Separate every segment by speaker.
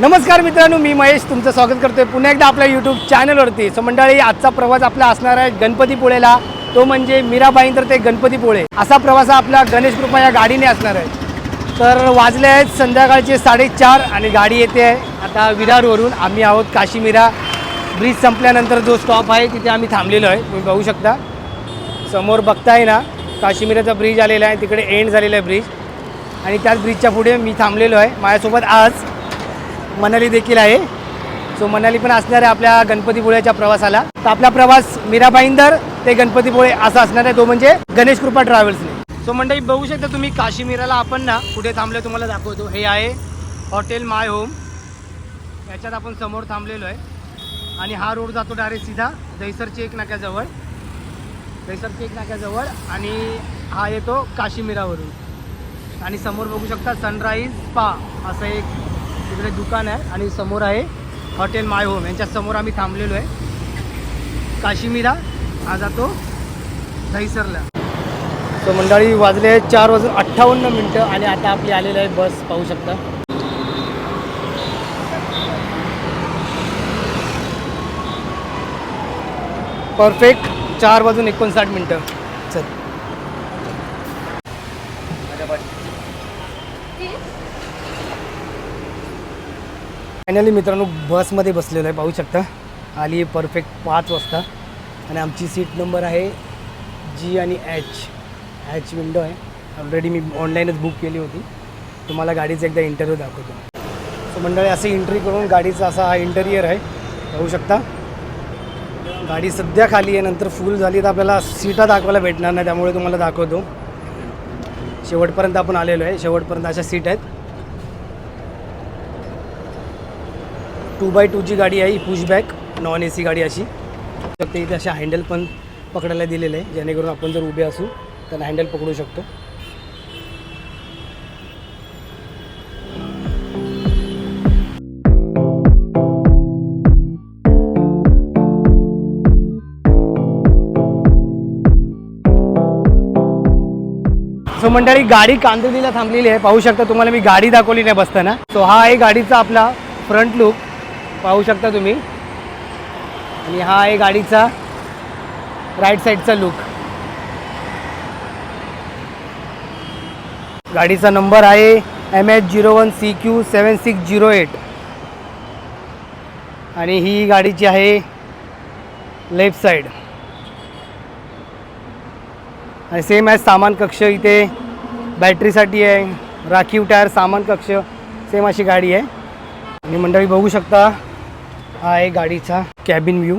Speaker 1: नमस्कार मित्रांनो मी महेश. तुमचं स्वागत करतोय पुन्हा एकदा आपल्या यूट्यूब चॅनलवरती सो मंडळी आजचा प्रवास आपला असणार आहे गणपतीपुळेला तो म्हणजे मीराबाईंदर ते गणपतीपुळे असा प्रवास हा आपला गणेश कृपा या गाडीने असणार आहे. तर वाजले आहेत संध्याकाळचे साडेचार आणि गाडी येते आहे आता विरारवरून. आम्ही आहोत काशीमिरा. ब्रिज संपल्यानंतर जो स्टॉप आहे तिथे आम्ही थांबलेलो आहे. तुम्ही बघू शकता. समोर बघताय ना काश्मीराचा ब्रिज आलेला आहे. तिकडे एंड झालेला आहे ब्रिज आणि त्याच ब्रिजच्या पुढे मी थांबलेलो आहे. माझ्यासोबत आज मनाली देखील आहे. सो मनाली पण असणार आहे आपल्या गणपतीपुळेच्या प्रवासाला. तर आपला प्रवास मीराबाईंदर ते गणपतीपुळे असा असणार आहे. तो म्हणजे गणेश कृपा ट्रॅव्हल्सने सो मंडळी बघू शकता तुम्ही काशीमीराला आपण ना कुठे थांबलो तुम्हाला दाखवतो. हे आहे हॉटेल माय होम. याच्यात आपण समोर थांबलेलो आहे. आणि हा रोड जातो डायरेक्ट सीधा दहिसरची एक नाक्याजवळ दहिसरची एक नाक्याजवळ आणि हा येतो काशीमीरावरून. आणि समोर बघू शकता सनराईज स्पा असं एक तिकडे दुकान आहे आणि समोर आहे हॉटेल माय होम. यांच्या समोर आम्ही थांबलेलो आहे. काश्मीरा हा जातो दहीसरला. तो मंडळी वाजले आहे चार वाजून अठ्ठावन्न मिनटं आणि आता आपली आलेलं आहे बस. पाहू शकता. परफेक्ट चार वाजून एकोणसाठ मिनटं चल फायनली मित्रांनो बसमध्ये बसलेलो आहे पाहू शकता. आली परफेक्ट पाच वाजता. आणि आमची सीट नंबर आहे जी आणि एच एच विंडो आहे. ऑलरेडी मी ऑनलाईनच बुक केली होती. तुम्हाला गाडीचा एकदा इंटरव्ह्यू दाखवतो. सो मंडळी असे एंट्री करून गाडीचा असा हा इंटेरियर आहे. पाहू शकता. गाडी सध्या खाली आहे नंतर फुल झाली तर आपल्याला सीटा दाखवायला भेटणार नाही त्यामुळे तुम्हाला दाखवतो. शेवटपर्यंत आपण आलेलो आहे. शेवटपर्यंत अशा सीट आहेत. टू बाय टूची गाडी आहे ही पुशबॅक नॉन ए सी गाडी अशी. फक्त इथे अशा हँडल पण पकडायला दिलेलं आहे जेणेकरून आपण जर उभे असू तर हँडल पकडू शकतो. सो मंडळी गाडी कांदिवलीला थांबलेली आहे. पाहू शकता तुम्हाला मी गाडी दाखवली नाही बसताना. सो हा आहे गाडीचा आपला फ्रंट लुक पाहू शकता तुम्ही. आणि हा आहे गाडीचा राईट साईडचा लुक गाडीचा नंबर आहे M H zero one C Q seven six zero eight आणि ही गाडीची आहे लेफ्ट साईड आणि सेम आहे सामान कक्ष इथे. बॅटरीसाठी आहे. राखीव टायर सामान कक्ष सेम अशी गाडी आहे. आणि मंडळी बघू शकता हा आहे गाडीचा कॅबिन व्ह्यू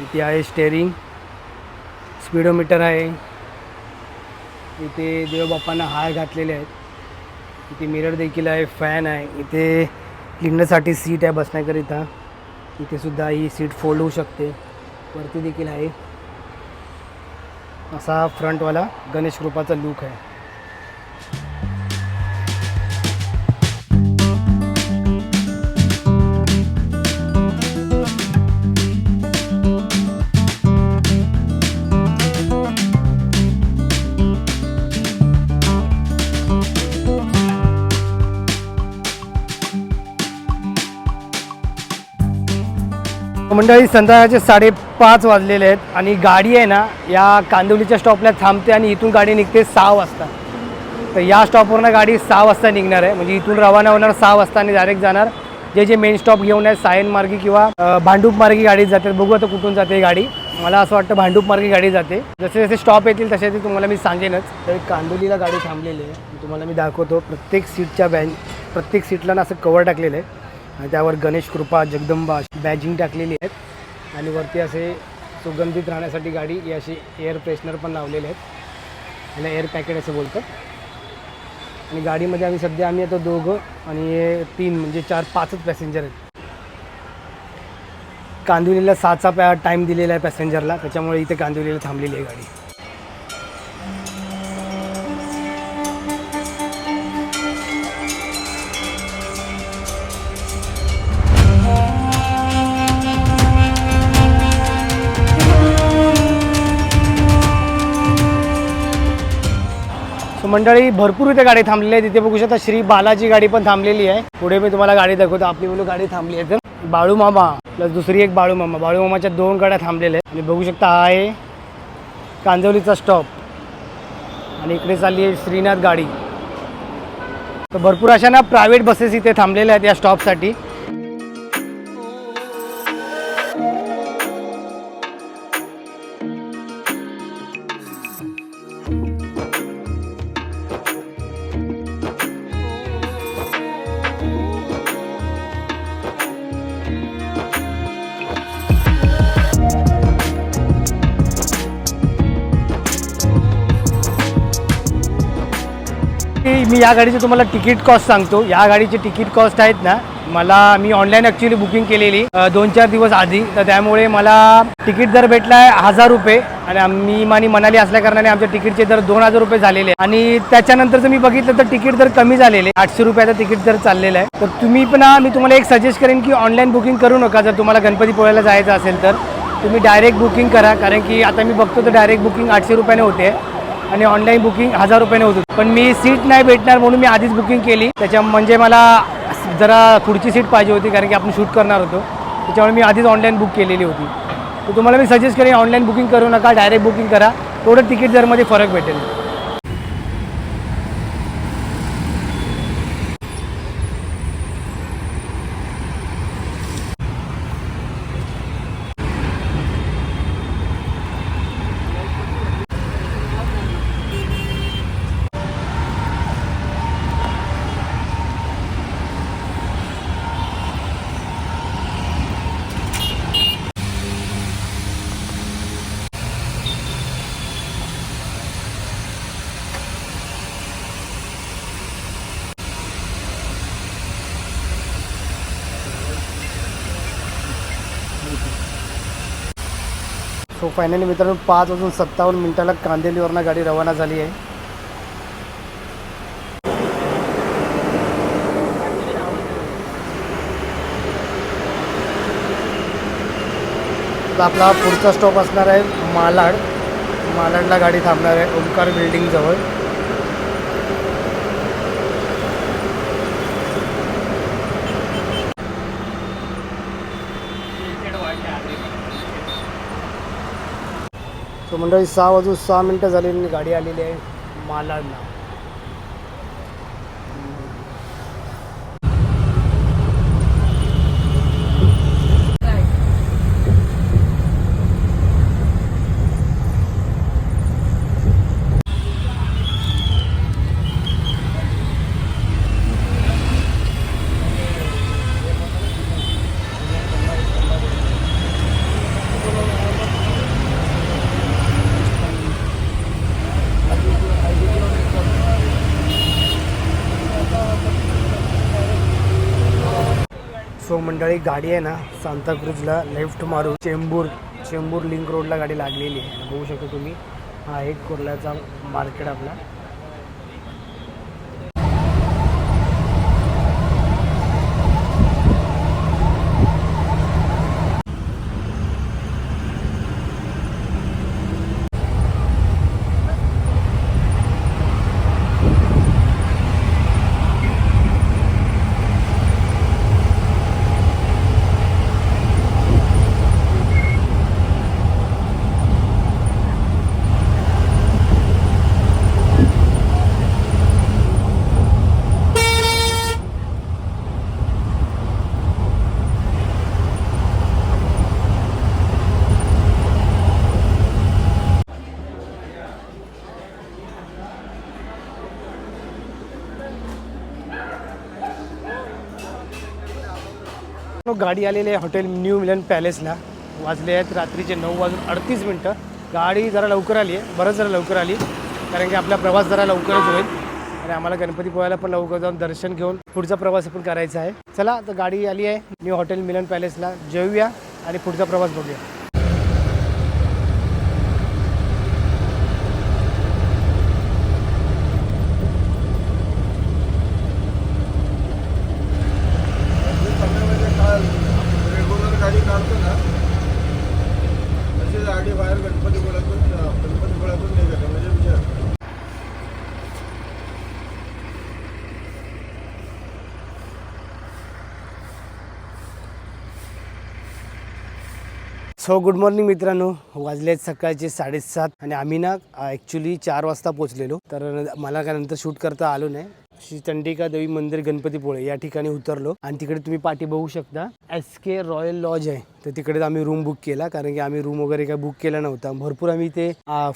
Speaker 1: इथे आहे स्टेअरिंग स्पीडोमीटर आहे. इथे देवबापांना हार घातलेले आहेत. इथे मिरर देखील आहे फॅन आहे. इथे लिंडसाठी सीट आहे बसण्याकरिता. इथे सुद्धा ही सीट फोल्ड होऊ शकते. वरती देखील आहे. असा फ्रंटवाला गणेश रूपाचा लुक आहे. मंडळी संध्याकाळचे साडेपाच वाजलेले आहेत आणि गाडी आहे ना या कांदिवलीच्या स्टॉपला थांबते आणि इथून गाडी निघते सहा वाजता. तर या स्टॉपवरनं गाडी सहा वाजता निघणार आहे. म्हणजे इथून रवाना होणार सहा वाजता आणि डायरेक्ट जाणार. जे जे मेन स्टॉप घेऊन आहे सायन मार्गी किंवा भांडूप मार्गी गाडी जाते बघू आता कुठून जाते ही गाडी. मला असं वाटतं भांडूप मार्गी गाडी जाते. जसे जसे स्टॉप येतील तसे ते तुम्हाला मी सांगेनच. तर कांदोलीला गाडी थांबलेली आहे. तुम्हाला मी दाखवतो. प्रत्येक सीटच्या बॅन प्रत्येक सीटला ना असं कवर टाकलेलं आहे. आणि त्यावर गणेश कृपा जगदंबा बॅजिंग टाकलेली आहेत. आणि वरती असे सुगंधित राहण्यासाठी गाडी ही अशी एअर फ्रेशनर पण लावलेले आहेत. याला एअर पॅकेट असं बोलतात. आणि गाडीमध्ये आम्ही सध्या आम्ही आता दोघं आणि हे तीन म्हणजे चार पाचच पॅसेंजर आहेत. कांदिवलीला सातचा पॅ टाईम दिलेला आहे पॅसेंजरला त्याच्यामुळे इथे कांदिवलीला थांबलेली आहे गाडी. मंडळी भरपूर इथे गाडी थांबलेली आहे. तिथे बघू शकता श्री बालाची गाडी पण थांबलेली आहे. पुढे मी तुम्हाला गाडी दाखवतो. आपली बोलू गाडी थांबली आहे तर बाळू मामा प्लस दुसरी एक बाळू मामा. बाळू मामाच्या दोन गाड्या थांबलेल्या आहेत. आणि बघू शकता हा आहे कांजवलीचा स्टॉप आणि इकडे चालली आहे श्रीनाथ गाडी. तर भरपूर अशा ना प्रायव्हेट बसेस इथे थांबलेल्या आहेत या स्टॉपसाठी मी या गाडीचे तुम्हाला तिकीट कॉस्ट सांगतो. या गाडीची तिकीट कॉस्ट आहेत ना मला मी ऑनलाईन ॲक्च्युली बुकिंग केलेली दोन चार दिवस आधी. तर त्यामुळे मला तिकीट दर भेटला आहे हजार रुपये. आणि आम्ही मानी मनाली असल्या कारणाने आमच्या तिकीटचे दर दोन हजार रुपये झालेले आहे आणि त्याच्यानंतर जर मी बघितलं तर तिकीट दर कमी झालेले आठशे रुपयाचं तिकीट दर चाललेलं आहे. तर तुम्ही पण मी तुम्हाला एक सजेस्ट करेन की ऑनलाईन बुकिंग करू नका. जर तुम्हाला गणपतीपुळ्याला जायचं असेल तर तुम्ही डायरेक्ट बुकिंग करा. कारण की आता मी बघतो तर डायरेक्ट बुकिंग आठशे रुपयाने होते. आणि ऑनलाईन बुकिंग हजार रुपयाने होत होती. पण मी सीट नाही भेटणार म्हणून मी आधीच बुकिंग केली. त्याच्या म्हणजे मला जरा पुढची सीट पाहिजे होती कारण की आपण शूट करणार होतो. त्याच्यामुळे मी आधीच ऑनलाईन बुक केलेली होती. तर तुम्हाला मी सजेस्ट करेन ऑनलाईन बुकिंग करू नका डायरेक्ट बुकिंग करा. थोडं तिकीट दरमध्ये फरक भेटेल. सो फायनली मित्रांनो पाच वाजून सत्तावन्न मिनिटाला कांदेलीवरनं गाडी रवाना झाली आहे. तर आपला पुढचा स्टॉप असणार आहे मालाड. मालाडला गाडी थांबणार आहे. ओंकार बिल्डिंगजवळ सो मंडळी सहा वाजून सहा मिनटं झाली गाडी आलेली आहे मालाडला. एक गाडी आहे ना सांताक्रूजला लेफ्ट मारून चेंबूर चेंबूर लिंक रोडला गाडी लागलेली आहे. बघू शकता तुम्ही. हा एक कुर्ल्याचा मार्केट आपला. गाडी आलेली आहे हॉटेल न्यू मिलन पॅलेसला. वाजले आहेत रात्रीचे नऊ वाजून अडतीस मिनटं. गाडी जरा लवकर आली आहे बरंच जरा लवकर आली. कारण की आपला प्रवास जरा लवकरच होईल. आणि आम्हाला गणपती पोहायला पण लवकर जाऊन दर्शन घेऊन पुढचा प्रवास पण करायचा आहे. चला तर गाडी आली आहे न्यू हॉटेल मिलन पॅलेसला. जेऊया आणि पुढचा प्रवास बघूया.
Speaker 2: बाहेर गणपती गोळ्यातून गणपती गोळ्यातून म्हणजे विचार.
Speaker 1: सो गुड मॉर्निंग मित्रांनो. वाजलेत सकाळचे साडेसात आणि आम्ही ना ॲक्च्युली चार वाजता पोचलेलो तर मला काय नंतर शूट करता आलो नाही. श्री चंडिका देवी मंदिर गणपतीपुळे या ठिकाणी उतरलो. आणि तिकडे तुम्ही पाठी बघू शकता एस के रॉयल लॉज आहे. तर तिकडे आम्ही रूम बुक केला कारण की आम्ही रूम वगैरे काय बुक केला नव्हता. भरपूर आम्ही ते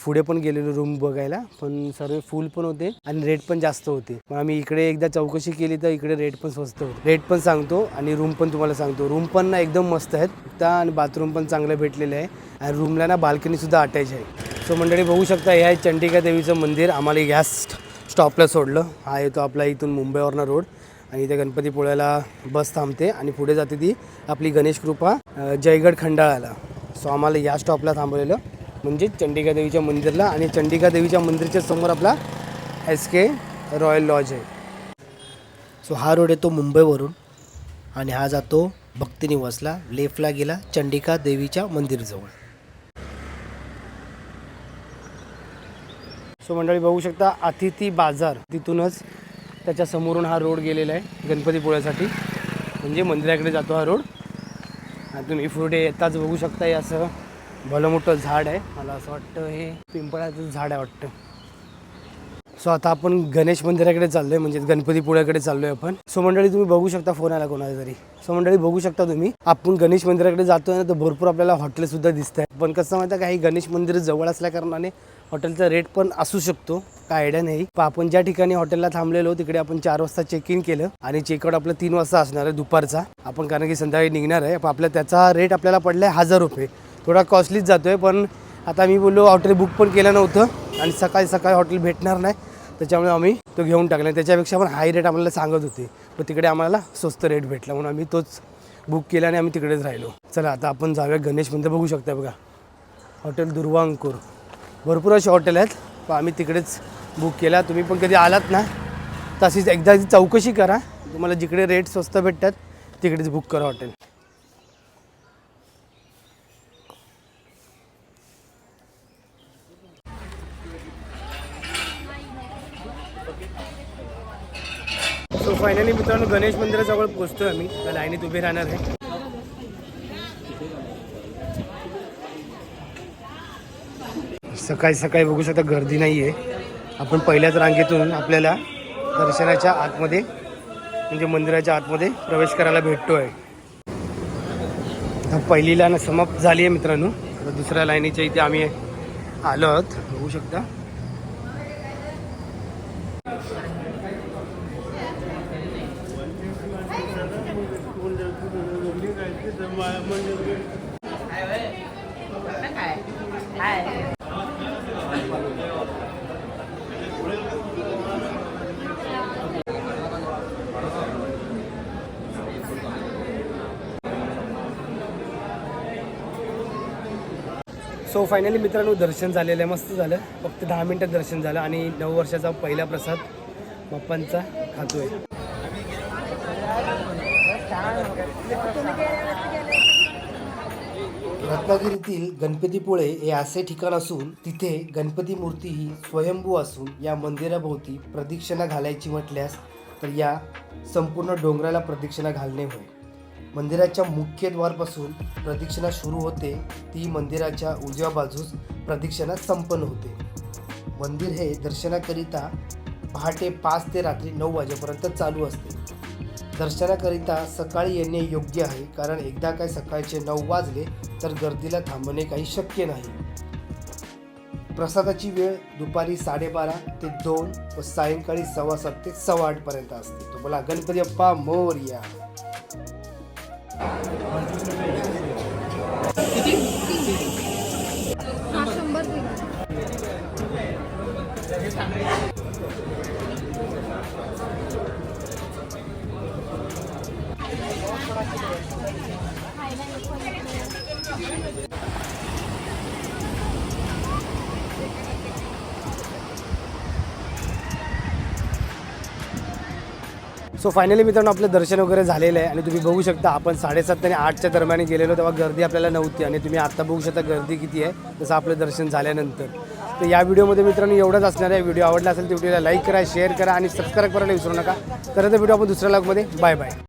Speaker 1: पुढे पण गेलेलो रूम बघायला पण सर्व फुल पण होते आणि रेट पण जास्त होते. मग आम्ही इकडे एकदा चौकशी केली तर इकडे रेट पण स्वस्त होते. रेट पण सांगतो आणि रूम पण तुम्हाला सांगतो. रूम पण ना एकदम मस्त आहेत. त्या आणि बाथरूम पण चांगलं भेटलेले आहे. आणि रूमला ना बाल्कनी सुद्धा अटॅच आहे. सो मंडळी बघू शकता हे आहे चंडिका देवीचं मंदिर. आम्हाला गॅस स्टॉपला सोडलं. हा येतो आपला इथून मुंबईवरनं रोड आणि इथे गणपतीपुळ्याला बस थांबते आणि पुढे जाते ती आपली गणेश कृपा जयगड खंडाळाला. सो आम्हाला या स्टॉपला थांबवलेलं म्हणजे चंडिका देवीच्या मंदिरला आणि चंडिका देवीच्या मंदिरच्या समोर आपला एस के रॉयल लॉज आहे. सो हा रोड येतो मुंबईवरून आणि हा जातो भक्तिनिवासला लेफ्टला गेला चंडिका देवीच्या मंदिरजवळ. सो मंडळी बघू शकता अतिथी बाजार तिथूनच त्याच्या समोरून हा रोड गेलेला आहे गणपतीपुळ्यासाठी म्हणजे मंदिराकडे जातो हा रोड. आणि तुम्ही पुढे येताच बघू शकता हे असं भलं मोठं झाड आहे. मला असं वाटतं हे पिंपळाचं झाड आहे वाटतं. सो आता आपण गणेश मंदिराकडे चाललोय म्हणजे गणपतीपुळ्याकडे चाललोय आपण. सो मंडळी तुम्ही बघू शकता फोन आला कोणाला तरी. सो मंडळी बघू शकता तुम्ही आपण गणेश मंदिराकडे जातोय ना तर भरपूर आपल्याला हॉटेल सुद्धा दिसत आहे पण कसं माहिती काही गणेश मंदिर जवळ असल्या कारणाने हॉटेलचा रेट पण असू शकतो काय आयडिया नाही. पण आपण ज्या ठिकाणी हॉटेलला थांबलेलो तिकडे आपण चार वाजता चेक इन केलं आणि चेकआउट आपलं तीन वाजता असणार आहे दुपारचा. आपण कारण की संध्याकाळी निघणार आहे पण आपल्या त्याचा रेट आपल्याला पडला आहे हजार रुपये. थोडा कॉस्टलीच जातोय पण आता मी बोललो हॉटेल बुक पण केलं नव्हतं आणि सकाळी सकाळी हॉटेल भेटणार नाही. त्याच्यामुळे आम्ही तो घेऊन टाकला त्याच्यापेक्षा पण हाय रेट आम्हाला सांगत होते. पण तिकडे आम्हाला स्वस्त रेट भेटला म्हणून आम्ही तोच बुक केला आणि आम्ही तिकडेच राहिलो. चला आता आपण जाऊया गणेश मंदिर बघू शकता बघा. हॉटेल दुर्वांकूर. भरपूर असे हॉटेल आहेत. पण आम्ही तिकडेच बुक केला तुम्ही पण कधी आलात ना तशीच एकदा ती चौकशी करा. तुम्हाला जिकडे रेट स्वस्त भेटतात तिकडेच बुक करा हॉटेल. सो फायनली मित्रांनो गणेश मंदिराजवळ पोहोचतोय आम्ही. लाईनीत उभे राहणार आहे. सकाळी सकाळी बघू शकता गर्दी नाही आहे आपण पहिल्याच रांगेतून आपल्याला दर्शनाच्या आतमध्ये म्हणजे मंदिराच्या आतमध्ये प्रवेश करायला भेटतो आहे पहिली लाईन समाप्त झाली आहे मित्रांनो दुसऱ्या लाईनीच्या इथे आम्ही आलो आहोत बघू शकता. सो फायनली मित्रांनो दर्शन झालेलं आहे. मस्त झालं. फक्त दहा मिनटात दर्शन झालं आणि नऊ वर्षाचा पहिला प्रसाद बाप्पांचा खातोय. रत्नागिरीतील गणपतीपुळे हे असे ठिकाण असून तिथे गणपती मूर्ती ही स्वयंभू असून या मंदिराभोवती प्रदक्षिणा घालायची म्हटल्यास तर या संपूर्ण डोंगराला प्रदक्षिणा घालणे होय. मंदिराच्या मुख्य द्वारपासून प्रदक्षिणा सुरू होते ती मंदिराच्या उजव्या बाजूस प्रदक्षिणा संपन्न होते. मंदिर हे दर्शनाकरिता पहाटे पाच ते रात्री नऊ वाजेपर्यंत चालू असते. दर्शनाकरिता सकाळी येणे योग्य आहे कारण एकदा काय सकाळचे नऊ वाजले तर गर्दीला थांबणे काही शक्य नाही. प्रसादाची वेळ दुपारी साडेबारा ते दोन व सायंकाळी सव्वा सात ते सव्वा आठपर्यंत असते. तुम्हाला गणपती अप्पा मोर्या!
Speaker 3: हा
Speaker 1: सो फायनली मित्रांनो आपलं दर्शन वगैरे झालेलं आहे आणि तुम्ही बघू शकता आपण साडेसात आणि आठच्या दरम्यान गेलेलो तेव्हा गर्दी आपल्याला नव्हती आणि तुम्ही आता बघू शकता गर्दी किती आहे तसं आपलं दर्शन झाल्यानंतर. तर या व्हिडिओमध्ये मित्रांनो एवढंच असणार आहे. व्हिडिओ आवडला असेल तर व्हिडिओला लाईक करा शेअर करा आणि सबस्क्राईब करायला विसरू नका. तर व्हिडिओ आपण दुसऱ्या लागमध्ये बाय बाय